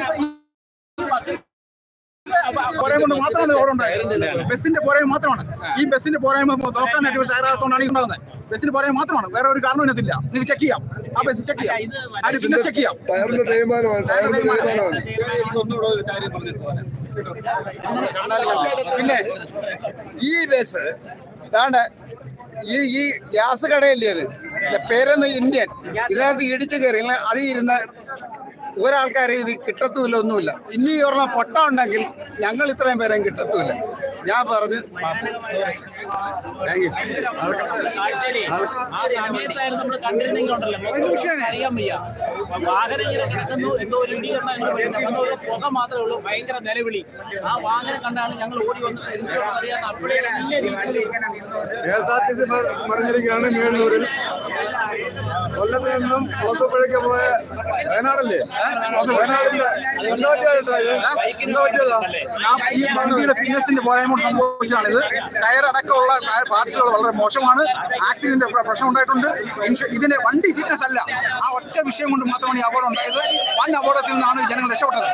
പോരായ്മ കൊണ്ട് മാത്രമാണ് അവിടെ ഉണ്ടായത്. ബസ്സിന്റെ പോരായ്മ മാത്രമാണ്. ഈ ബസ്സിന്റെ പോരായ്മ നോക്കാനായിട്ട് തയ്യാറാകത്തോണ്ടാണ് ഈ ഉണ്ടാകുന്നത്. ബസ്സിന്റെ പോരായ്മ മാത്രമാണ്. വേറെ ഒരു കാരണം ഇതിനകത്തില്ല. നിങ്ങൾ ചെക്ക് ചെയ്യാം. ആ ബസ് ചെക്ക് ചെയ്യാം. ആ പിന്നെ ചെക്ക് ചെയ്യാം. ടയറിന്റെ ടയറിന്റെ പിന്നെ ഈ ബസ് ഇതാണ് ഈ ഈ ഗ്യാസ് കടയല്ലേ അത്? പേരൊന്ന് ഇന്ത്യൻ. ഇതിനകത്ത് ഇടിച്ചു കയറി. അത് ഇരുന്ന് ഒരാൾക്കാരെ ഇത് കിട്ടത്തുമില്ല ഒന്നുമില്ല. ഇനി ഒരെണ്ണം പൊട്ട ഉണ്ടെങ്കിൽ ഞങ്ങൾ ഇത്രയും പേരെയും കിട്ടത്തുമില്ല. ഞാൻ പറഞ്ഞ് വാഹനം എന്തോ ഒരു ഒരു മാത്രമേ ഉള്ളൂ ആ വാഹനം കണ്ടാണ് ഞങ്ങൾ പറഞ്ഞിരിക്കുകയാണ് മേളൂരിൽ. കൊല്ലത്ത് നിന്നും കുളത്തുപുഴയ്ക്ക് പോയ വയനാടല്ലേ? വയനാടിന്റെ ഈ ഫിറ്റ്നസിന്റെ പോരായ്മ കൊണ്ട് സംഭവിച്ചതാണ് ഇത് ടയർ അടക്കമുള്ള പാർട്സുകൾ വളരെ മോശമാണ്. ആക്സിഡന്റ് പ്രശ്നം ഉണ്ടായിട്ടുണ്ട് ഇതിന്റെ വണ്ടി ഫിറ്റ്നസ് അല്ല. ആ ഒറ്റ വിഷയം കൊണ്ട് മാത്രമാണ് ഈ അപകടം ഉണ്ടായത്. വൻ അപകടത്തിൽ നിന്നാണ് ജനങ്ങൾ രക്ഷപ്പെട്ടത്.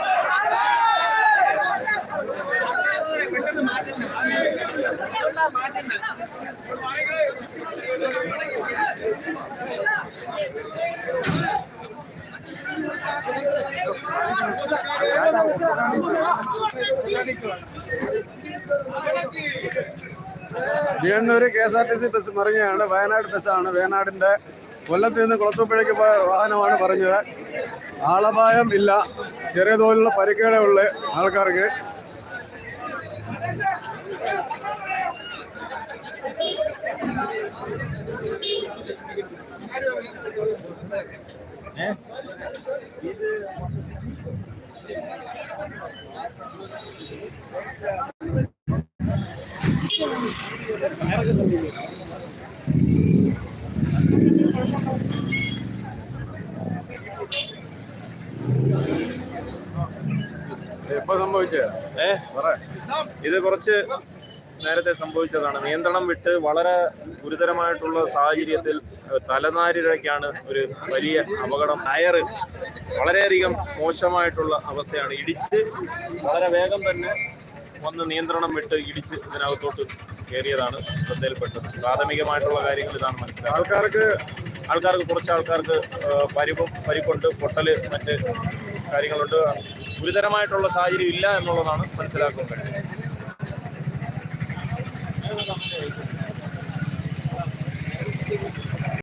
Viyannur K S R T C bus മറിഞ്ഞാണ് Wayanad ബസ്സാണ് വയനാടിന്റെ കൊല്ലത്ത് നിന്ന് കുളത്തൂപ്പുഴയ്ക്ക് പോയ വാഹനമാണ് പറഞ്ഞത് ആളപായം ഇല്ല ചെറിയ തോതിലുള്ള പരിക്കുകളേ ഉള്ളു ആൾക്കാർക്ക്. എപ്പോ സംഭവിച്ചേ? ഇത് കുറച്ച് നേരത്തെ സംഭവിച്ചതാണ്. നിയന്ത്രണം വിട്ട് വളരെ ഗുരുതരമായിട്ടുള്ള സാഹചര്യത്തിൽ തലനാരിഴയ്ക്കാണ് ഒരു വലിയ അപകടം. ടയറ് വളരെയധികം മോശമായിട്ടുള്ള അവസ്ഥയാണ്. ഇടിച്ച് വളരെ വേഗം തന്നെ വന്ന് നിയന്ത്രണം വിട്ട് ഇടിച്ച് ഇതിനകത്തോട്ട് കയറിയതാണ് ശ്രദ്ധയിൽപ്പെട്ടത്. പ്രാഥമികമായിട്ടുള്ള കാര്യങ്ങൾ ഇതാണ് മനസ്സിലാക്കുക ആൾക്കാർക്ക് ആൾക്കാർക്ക് കുറച്ച് ആൾക്കാർക്ക് പരിപ പരിക്കുണ്ട് പൊട്ടൽ മറ്റ് കാര്യങ്ങളുണ്ട്. ഗുരുതരമായിട്ടുള്ള സാഹചര്യം ഇല്ല എന്നുള്ളതാണ് മനസ്സിലാക്കാൻ കഴിയുന്നത് আমাদের